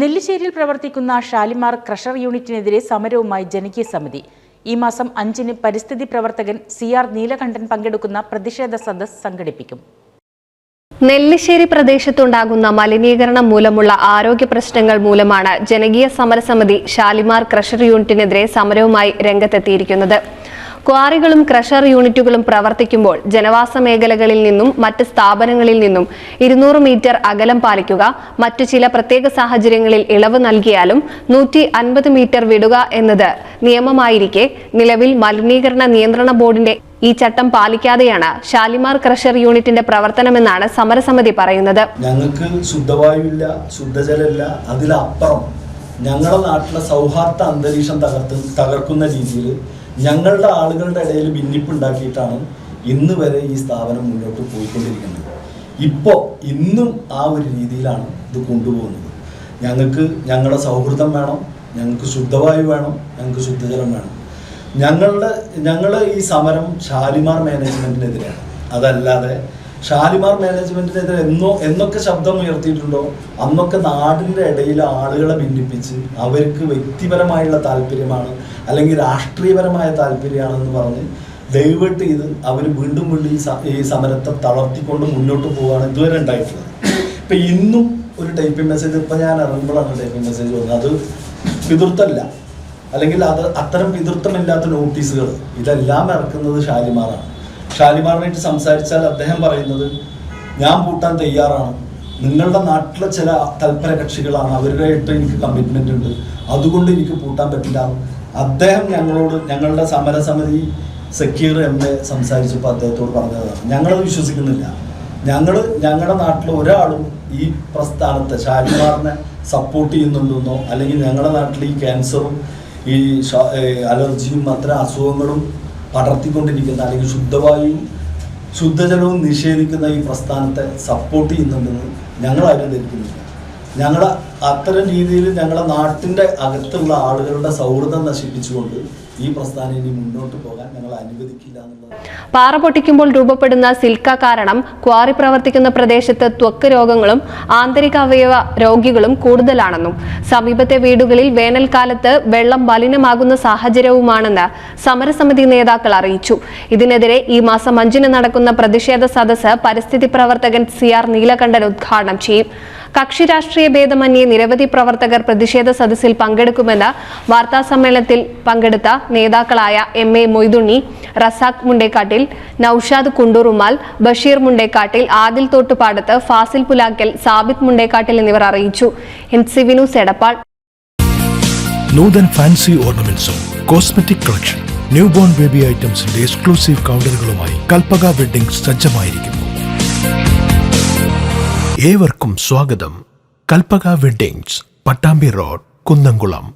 നെല്ലിശ്ശേരിയിൽ പ്രവർത്തിക്കുന്ന ഷാലിമാർ ക്രഷർ യൂണിറ്റിനെതിരെ സമരവുമായി ജനകീയ സമിതി. ഈ മാസം അഞ്ചിന് പരിസ്ഥിതി പ്രവർത്തകൻ സി ആർ നീലകണ്ഠൻ പങ്കെടുക്കുന്ന പ്രതിഷേധ സദസ് സംഘടിപ്പിക്കും. നെല്ലിശ്ശേരി പ്രദേശത്തുണ്ടാകുന്ന മലിനീകരണം മൂലമുള്ള ആരോഗ്യ പ്രശ്നങ്ങൾ മൂലമാണ് ജനകീയ സമരസമിതി ഷാലിമാർ ക്രഷർ യൂണിറ്റിനെതിരെ സമരവുമായി രംഗത്തെത്തിയിരിക്കുന്നത്. ക്വാറികളും ക്രഷർ യൂണിറ്റുകളും പ്രവർത്തിക്കുമ്പോൾ ജനവാസ മേഖലകളിൽ നിന്നും മറ്റ് സ്ഥാപനങ്ങളിൽ നിന്നും ഇരുന്നൂറ് മീറ്റർ അകലം പാലിക്കുക മറ്റു ചില പ്രത്യേക സാഹചര്യങ്ങളിൽ ഇളവ് നൽകിയാലും നൂറ്റി അൻപത് മീറ്റർ വിടുക എന്നത് നിയമമായിരിക്കെ നിലവിൽ മലിനീകരണ നിയന്ത്രണ ബോർഡിന്റെ ഈ ചട്ടം പാലിക്കാതെയാണ് ഷാലിമാർ ക്രഷർ യൂണിറ്റിന്റെ പ്രവർത്തനമെന്നാണ് സമരസമിതി പറയുന്നത്. ഞങ്ങൾക്ക് ശുദ്ധവായുവില്ല ശുദ്ധജലമില്ല അതിലപ്പുറം ഞങ്ങളുടെ നാട്ടിലെ സൗഹാർദ്ദ അന്തരീക്ഷം തകർത്ത് തകർക്കുന്ന രീതിയിൽ ഞങ്ങളുടെ ആളുകളുടെ ഇടയിൽ ഭിന്നിപ്പുണ്ടാക്കിയിട്ടാണ് ഇന്ന് വരെ ഈ സ്ഥാപനം മുന്നോട്ട് പോയിക്കൊണ്ടിരിക്കുന്നത്. ഇപ്പോൾ ഇന്നും ആ ഒരു രീതിയിലാണ് ഇത് കൊണ്ടുപോകുന്നത്. ഞങ്ങൾക്ക് ഞങ്ങളുടെ സൗഹൃദം വേണം ഞങ്ങൾക്ക് ശുദ്ധവായു വേണം ഞങ്ങൾക്ക് ശുദ്ധജലം വേണം. ഞങ്ങളുടെ ഞങ്ങൾ ഈ സമരം ഷാലിമാർ മാനേജ്മെന്റിനെതിരെയാണ് അതല്ലാതെ ഷാലിമാർ മാനേജ്മെന്റിനെതിരെ എന്നോ എന്നൊക്കെ ശബ്ദം ഉയർത്തിയിട്ടുണ്ടോ അന്നൊക്കെ നാടിന്റെ ഇടയിൽ ആളുകളെ ഭിന്നിപ്പിച്ച് അവർക്ക് വ്യക്തിപരമായുള്ള താല്പര്യമാണ് അല്ലെങ്കിൽ രാഷ്ട്രീയപരമായ താല്പര്യമാണെന്ന് പറഞ്ഞ് ഡൈവേർട്ട് ഇത് അവർ വീണ്ടും വീണ്ടും ഈ സമരത്തെ തളർത്തിക്കൊണ്ട് മുന്നോട്ട് പോവുകയാണ് ഇതുവരെ ഉണ്ടായിട്ടുള്ളത്. ഇപ്പം ഇന്നും ഒരു ടൈപ്പിംഗ് മെസ്സേജ് ഇപ്പം ഞാൻ ഇറങ്ങുമ്പോഴാണ് ടൈപ്പിംഗ് മെസ്സേജ് വന്നത്. അത് പിതൃത്വമല്ല. അല്ലെങ്കിൽ അത് അത്തരം പിതൃത്വമില്ലാത്ത നോട്ടീസുകൾ ഇതെല്ലാം ഇറക്കുന്നത് ഷാലിമാറാണ്. ഷാലിമാറിനായിട്ട് സംസാരിച്ചാൽ അദ്ദേഹം പറയുന്നത് ഞാൻ പൂട്ടാൻ തയ്യാറാണ്. നിങ്ങളുടെ നാട്ടിലെ ചില തൽപര കക്ഷികളാണ്. അവരുമായിട്ട് എനിക്ക് കമ്മിറ്റ്മെന്റ് ഉണ്ട്. അതുകൊണ്ട് എനിക്ക് പൂട്ടാൻ പറ്റില്ല. അദ്ദേഹം ഞങ്ങളോട് ഞങ്ങളുടെ സമരസമിതി സെക്യൂർ എം എ സംസാരിച്ചപ്പോൾ അദ്ദേഹത്തോട് പറഞ്ഞതാണ്. ഞങ്ങളത് വിശ്വസിക്കുന്നില്ല. ഞങ്ങൾ ഞങ്ങളുടെ നാട്ടിൽ ഒരാളും ഈ പ്രസ്ഥാനത്തെ ഷാലിമാറിനെ സപ്പോർട്ട് ചെയ്യുന്നുണ്ടെന്നോ അല്ലെങ്കിൽ ഞങ്ങളുടെ നാട്ടിൽ ഈ ക്യാൻസറും ഈ അലർജിയും അത്തരം അസുഖങ്ങളും പടർത്തിക്കൊണ്ടിരിക്കുന്ന അല്ലെങ്കിൽ ശുദ്ധവായുവും ശുദ്ധജലവും നിഷേധിക്കുന്ന ഈ പ്രസ്ഥാനത്തെ സപ്പോർട്ട് ചെയ്യുന്നുണ്ടെന്ന് ഞങ്ങളാരും ധരിക്കുന്നില്ല. ഞങ്ങളുടെ അത്തരം രീതിയിൽ ഞങ്ങളുടെ നാട്ടിന്റെ അകത്തുള്ള ആളുകളുടെ സൗഹൃദം നശിപ്പിച്ചുകൊണ്ട് ഈ പ്രസ്ഥാനം ഇനി മുന്നോട്ട് പോകാൻ ഞങ്ങൾ അനുവദിക്കില്ല പാറ പൊട്ടിക്കുമ്പോൾ രൂപപ്പെടുന്ന സിൽക്ക കാരണം ക്വാറി പ്രവർത്തിക്കുന്ന പ്രദേശത്ത് ത്വക്ക് രോഗങ്ങളും ആന്തരിക അവയവ രോഗികളും കൂടുതലാണെന്നും സമീപത്തെ വീടുകളിൽ വേനൽക്കാലത്ത് വെള്ളം മലിനമാകുന്ന സാഹചര്യവുമാണെന്ന് സമരസമിതി നേതാക്കൾ അറിയിച്ചു. ഇതിനെതിരെ ഈ മാസം അഞ്ചിന് നടക്കുന്ന പ്രതിഷേധ സദസ്സ് പരിസ്ഥിതി പ്രവർത്തകൻ സി ആർ നീലകണ്ഠൻ ഉദ്ഘാടനം ചെയ്യും. കക്ഷി രാഷ്ട്രീയ ഭേദമന്യേ നിരവധി പ്രവർത്തകർ പ്രതിഷേധ സദസ്സിൽ പങ്കെടുക്കുമെന്ന് വാർത്താസമ്മേളനത്തിൽ പങ്കെടുത്ത നേതാക്കളായ എം എ മൊയ്തുണ്ണി റസാഖ് മുണ്ടേക്കാട്ടിൽ നൌഷാദ് കുണ്ടൂറുമാൽ ബഷീർ മുണ്ടേക്കാട്ടിൽ ആദിൽ തോട്ടുപാടത്ത് ഫാസിൽ പുലാക്കൽ സാബിത് മുണ്ടേക്കാട്ടിൽ എന്നിവർ അറിയിച്ചു. എൻ എടപ്പാൾ. നൂതൻ ഫാൻസി ഓർണമെന്റ്സും കോസ്മെറ്റിക് കളക്ഷൻ ന്യൂബോൺ ബേബി ഐറ്റംസിന്റെ എക്സ്ക്ലൂസീവ് കൗണ്ടറുകളുമായി കൽപ്പക വെഡിംഗ് സജ്ജമായിരിക്കുന്നു ഏവർക്കും സ്വാഗതം. Kalpaka weddings Pattambi road Kunnamkulam.